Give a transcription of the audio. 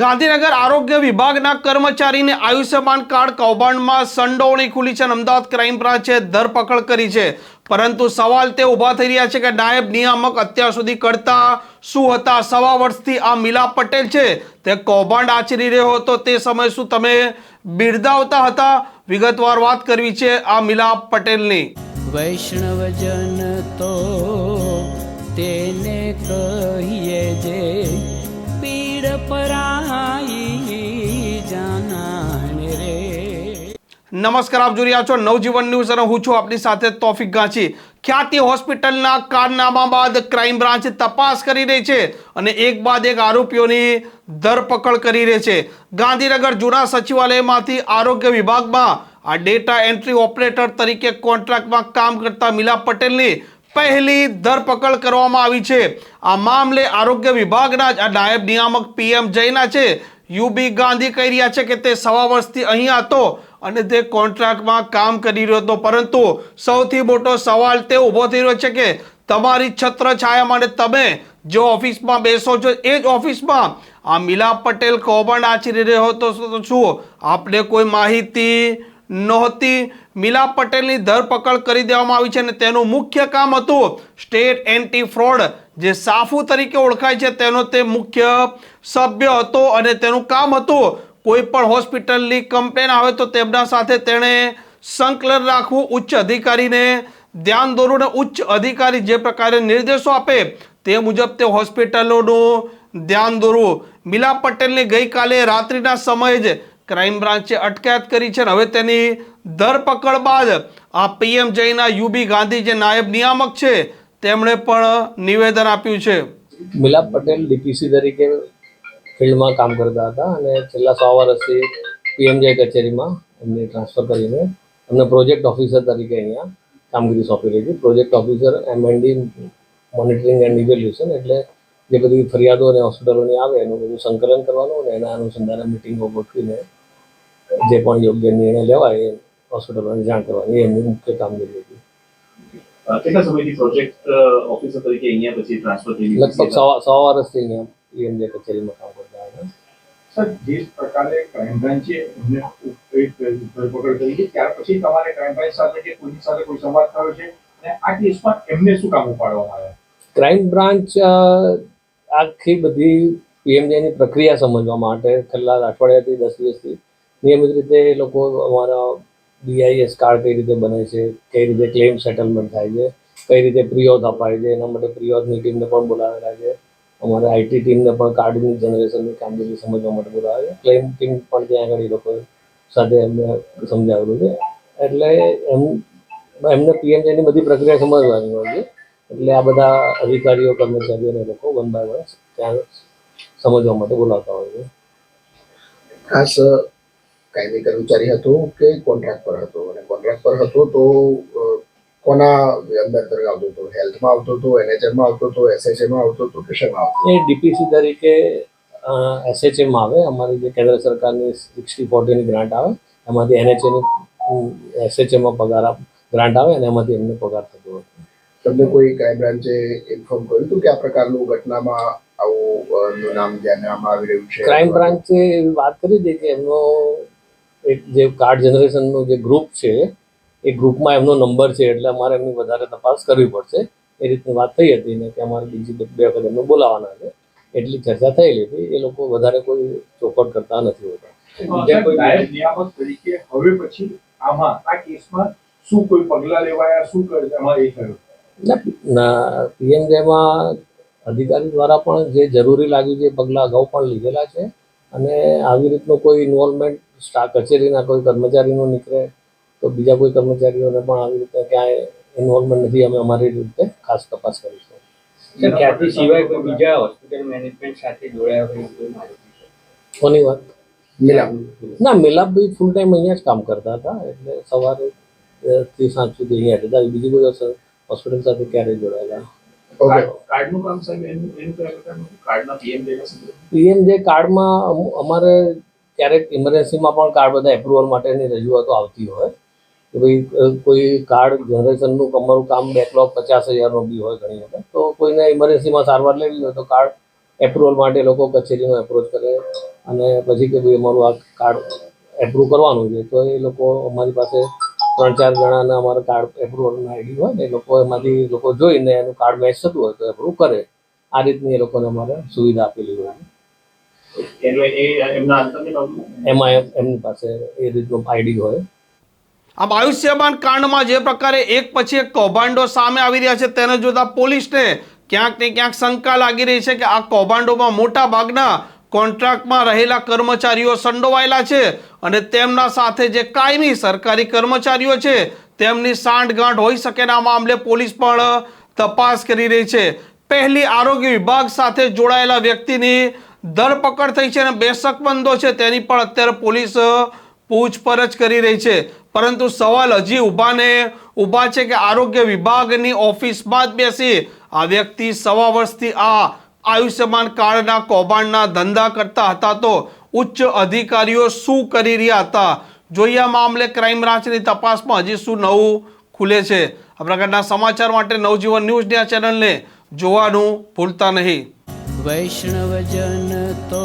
ગાંધીનગર આરોગ્ય વિભાગના કર્મચારીને આયુષ્યમાન કાર્ડ કૌભાંડમાં સંડોવણી ખુલી છે અને અમદાવાદ ક્રાઇમ બ્રાન્ચે ધરપકડ કરી છે. પરંતુ સવાલ તે ઊભા થઈ રહ્યા છે કે નાયબ નિયામક અત્યાર સુધી કરતા શું હતા? સવા વર્ષથી આ મિલા પટેલ છે. તે કૌભાંડ આચરી રહ્યો હતો. તે સમય શું તમે બિરદાવતા હતા? વિગતવાર વાત કરવી છે આ મિલા પટેલની. વૈષ્ણવજન તો નમસ્કાર, આપ જોઈ રહ્યા છો નવજીવન ન્યૂઝ અને હું છું આપની સાથે તોફિક ગાંચી. ખ્યાતિ હોસ્પિટલના કારનામા બાદ ક્રાઇમ બ્રાન્ચ તપાસ કરી રહી છે અને એક બાદ એક આરોપીઓની ધરપકડ કરી રહી છે. ગાંધીનગર જૂના સચિવાલયમાંથી આરોગ્ય વિભાગમાં આ ડેટા એન્ટ્રી ઓપરેટર તરીકે કોન્ટ્રાક્ટમાં કામ કરતા મિલા પટેલની પહેલી ધરપકડ કરવામાં આવી છે. આ મામલે આરોગ્ય વિભાગના જ આ નાયબ નિયામક પીએમ જૈના છે. યુબી ગાંધી કહી રહ્યા છે કે તે સવા વર્ષથી અહીંયા હતો. અને તે કોન્ટ્રાક્ટમાં કામ કરી રહ્યો હતો. પરંતુ સૌથી મોટો સવાલ તે ઊભો થઈ રહ્યો છે કે તમારી છત્ર છાયા માટે તમે જો ઓફિસમાં બેસો છો, એ જ ઓફિસમાં આ મિલાપ પટેલ કૌભાંડ આચરી રહ્યો હતો. શું આપને કોઈ માહિતી નહોતી? મિલાપ પટેલની ધરપકડ કરી દેવામાં આવી છે અને તેનું મુખ્ય કામ હતું સ્ટેટ એન્ટી ફ્રોડ જે સાફુ તરીકે ઓળખાય છે. તેનો તે મુખ્ય સભ્ય હતો અને તેનું કામ હતું કોઈ પણ હોસ્પિટલની કમ્પ્લેન આવે તો તેમના સાથે તેણે સંકલન રાખવું ઉચ્ચ અધિકારીને ધ્યાન દોરવું ઉચ્ચ અધિકારી જે પ્રકારે નિર્દેશો આપે તે મુજબ તે હોસ્પિટલોનું ધ્યાન દોરવું. મિલા પટેલને ગઈકાલે રાત્રિના સમયે જ ક્રાઇમ બ્રાન્ચે અટકાયત કરી છે હવે તેની ધરપકડ બાદ આ પીએમ જયના યુબી ગાંધી જે નાયબ નિયામક છે, તેમણે પણ નિવેદન આપ્યું છે. મિલાપ પટેલ ડીપીસી તરીકે ફિલ્ડમાં કામ કરતા હતા અને છેલ્લા સો વર્ષથી પીએમજે કચેરીમાં એમને ટ્રાન્સફર કરીને એમને પ્રોજેક્ટ ઓફિસર તરીકે અહીંયા કામગીરી સોંપી રહી હતી. Project officer M N D monitoring and evaluation એટલે જે બધી ફરિયાદો અને હોસ્પિટલોની આવે એનું બધું સંકલન કરવાનું અને એના અનુસંધાને મિટિંગો ગોઠવીને જે પણ યોગ્ય નિર્ણય લેવાય એ હોસ્પિટલોને જાણ કરવાની એમની મુખ્ય કામગીરી હતી. કેટલા સમયથી પ્રોજેક્ટ ઓફિસર તરીકે અહીંયા પછી ટ્રાન્સફર થઈ લગભગ સો સો વર્ષથી અહીંયા પીએમજે કચેરીમાં કામ સર, જે પ્રકારે ક્રાઇમ બ્રાન્ચે એમને એક ધરપકડ કરી છે ત્યાર પછી તમારે ક્રાઇમ બ્રાન્ચ સાથે કે પોલીસ સાથે કોઈ સંવાદ થયો છે? અને આ કેસમાં એમને શું કામ ઉપાડવામાં આવ્યા? ક્રાઇમ બ્રાન્ચ આખી બધી પીએમજેની પ્રક્રિયા સમજવા માટે છેલ્લા અઠવાડિયાથી દસ દિવસથી નિયમિત રીતે એ લોકો અમારા બીઆઈએસ કાર્ડ કઈ રીતે બને છે, કઈ રીતે ક્લેમ સેટલમેન્ટ થાય છે, કઈ રીતે પ્રિયોધ અપાય છે, એના માટે પ્રિયોધની ટીમને પણ બોલાવેલા છે. અમારા આઈટી ટીમને પણ કાર્ડની જનરેશનની કામગીરી સમજવા માટે બોલાવે છે. ક્લેમ ટીમ પણ ત્યાં આગળ એ લોકો સાથે એમને સમજાવેલું છે. એટલે એમ, એમને પીએમજેની બધી પ્રક્રિયા સમજવાની હોય છે. એટલે આ બધા અધિકારીઓ, કર્મચારીઓને લોકો વન બાય વન ત્યાં સમજવા માટે બોલાવતા હોય છે. ખાસ, કાયમી કર્મચારી હતો કે કોન્ટ્રાક્ટ પર હતો? અને કોન્ટ્રાક્ટ પર હતો તો કોના અંદર આવતો હતો? હેલ્થમાં આવતો હતો એનએચએમમાં આવતો હતું એસએચએમાં આવતો હતું કે શેમાં આવતું એ ડીપીસી તરીકે એસએચએમમાં આવે. અમારી જે કેન્દ્ર સરકારની સિક્સટી ફોર્ટીની ગ્રાન્ટ આવે એમાંથી એનએચએની એસએચએમાં પગાર ગ્રાન્ટ આવે અને એમાંથી એમને પગાર થતો હતો તમને કોઈ ક્રાઇમ બ્રાન્ચે ઇન્ફોર્મ કર્યું હતું કે આ પ્રકારનું ઘટનામાં આવું નામ ધ્યાનમાં આવી રહ્યું છે? ક્રાઇમ બ્રાન્ચે વાત કરી હતી કે એમનો એક જે કાર્ડ જનરેશનનું જે ગ્રુપ છે એ ગ્રુપમાં એમનો નંબર છે એટલે અમારે એમની વધારે તપાસ કરવી પડશે. એ રીતની વાત થઈ હતી ને કે અમારે બીજી બે વખત એમને બોલાવવાના છે. એટલી ચર્ચા થયેલી હતી. એ લોકો વધારે કોઈ ચોખવટ કરતા નથી હોતા. તરીકે હવે પછી આમાં આ કેસમાં શું કોઈ પગલાં લેવાયા? શું કરે એમાં એ થયું? પીએમજેમાં અધિકારી દ્વારા પણ જે જરૂરી લાગ્યું છે પગલાં અગાઉ પણ લીધેલા છે. અને આવી રીતનો કોઈ ઇન્વોલ્વમેન્ટ સ્ટા કચેરીના કોઈ કર્મચારીનો નીકળે તો બીજા કોઈ કર્મચારીઓને પણ આવી રીતે ક્યાંય ઇન્વોલ્વમેન્ટ નથી અમે અમારી રીતે ખાસ તપાસ કરીશું. ખ્યાતિ સિવાય કોઈ બીજા હોસ્પિટલ મેનેજમેન્ટ સાથે જોડાયા હોય? કોની વાત? મિલાપ. ના મિલાપભાઈ ફૂલ ટાઈમ અહીંયા જ કામ કરતા હતા એટલે સવારે થી સાંજ સુધી અહીંયા હતા. બીજી કોઈ હોસ્પિટલ સાથે ક્યારેય જોડાયેલા ઓકે કાર્ડ- કાર્ડનું કામ સાહેબ એનું એનું કયા પ્રકારનું? કાર્ડના પીએમ જે કાર્ડમાં અમુ- અમારે ક્યારેક ઇમરજન્સીમાં પણ કાર્ડ બધા એપ્રુવલ માટેની રજૂઆતો આવતી હોય. કે ભાઈ કોઈ કાર્ડ જનરેશનનું અમારું કામ બેકલોગ પચાસ હજારનો બી હોય ઘણી વખત તો કોઈને ઇમરજન્સીમાં સારવાર લેવી હોય તો કાર્ડ એપ્રુવલ માટે લોકો કચેરીમાં એપ્રોચ કરે અને પછી કે ભાઈ અમારું આ કાર્ડ એપ્રુવ કરવાનું છે. તો એ લોકો અમારી પાસે ત્રણ ચાર જણાના અમારા કાર્ડ એપ્રુવલના આઈડી હોય ને એ લોકો એમાંથી લોકો જોઈને એનું કાર્ડ મેચ થતું હોય તો એપ્રુવ કરે. આ રીતની એ લોકોને અમારે સુવિધા આપેલી હોય. એમાં એમની પાસે એ રીતનો આઈડી હોય. આમ આયુષ્યમાન કાંડમાં જે પ્રકારે એક પછી એક કૌભાંડો સામે આવી રહ્યા છે, તેને જોતા પોલીસને ક્યાંક ને ક્યાંક શંકા લાગી રહી છે કે આ કૌભાંડોમાં મોટા ભાગના કોન્ટ્રાક્ટમાં રહેલા કર્મચારીઓ સંડોવાયેલા છે અને તેમના સાથે જે કાયમી સરકારી કર્મચારીઓ છે, તેમની સાંઠગાંઠ હોઈ શકેના મામલે પોલીસ પણ તપાસ કરી રહી છે. પહેલી આરોગ્ય વિભાગ સાથે જોડાયેલા વ્યક્તિની ધરપકડ થઈ છે અને બે શકમંદો છે, તેની પણ અત્યારે પોલીસ પૂછપરછ કરી રહી છે. પરંતુ સવાલ હજી ઊભાને ઊભા છે કે આરોગ્ય વિભાગની ઓફિસમાં જ બેસી આ વ્યક્તિ સવા વર્ષથી આ આયુષ્યમાન કાર્ડના કૌભાંડના ધંધા કરતા હતા તો ઉચ્ચ અધિકારીઓ શું કરી રહ્યા હતા? જોઈએ આ મામલે ક્રાઇમ બ્રાન્ચની તપાસમાં હજી શું નવું ખુલે છે. આ પ્રકારના સમાચાર માટે નવજીવન ન્યૂઝની આ ચેનલને જોવાનું ભૂલતા નહીં. વૈષ્ણવજન તો